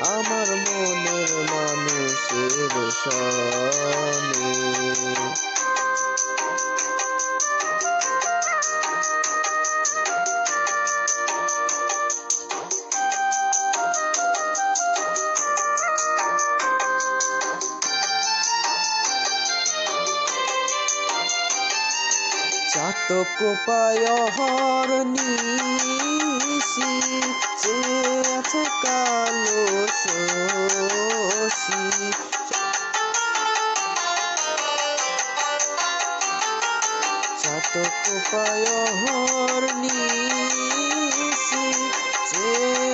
আমার মনের মানুষের সনে চাতক পায়হর নিশি যে আছে কালো শশী। চাতক পায়হর নিশি যে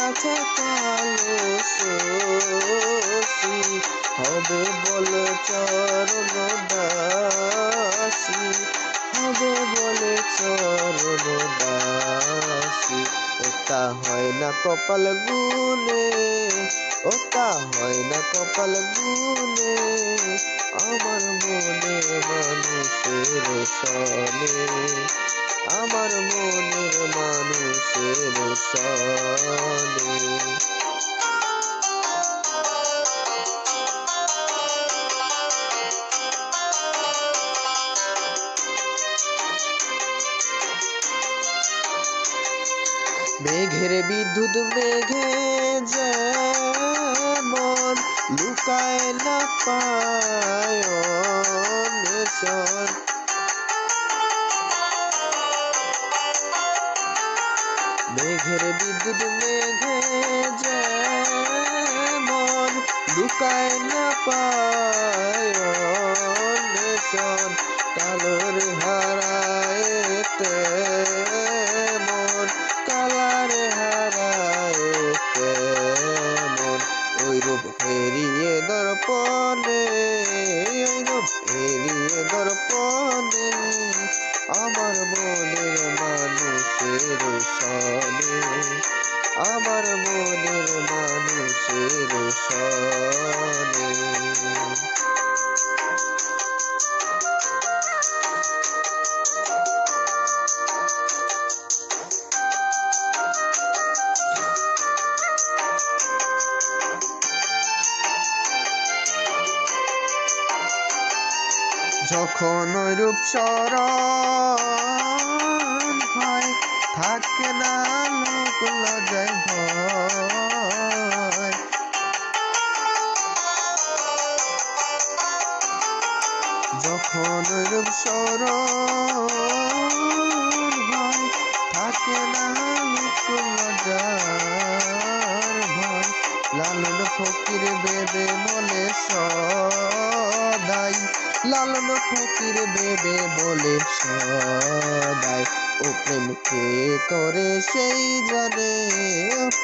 আছে কালো শশী। হবে বল চরণ দাসী হবে বলে চরণ দাসী ওটা হয় না কপাল গুনে ওটা হয় না কপাল গুনে আমার মনে মানুষের সনে, আমার মনে মানুষের সনে। মেঘের বিদ্যুৎ মেঘে যেমন লুকায় না পায় মেঘের বিদ্যুৎ মেঘে যেমন লুকায় না পায় কালোর হারায় আমার মনের মানুষের সনে। যখন রূপ স্মরণ হয় থাকে না লোক লজায় যখন রূপ স্মরণ হয়, থাকে না লোক লজার ভয়। লালন ফকির বেবে বলে সদাই। লালন ফকির বেবে বলে সদাই। ও প্রেম কে করে সেই জানে?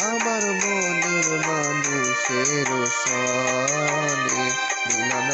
আমার মনের মানুষের সনে। মিলন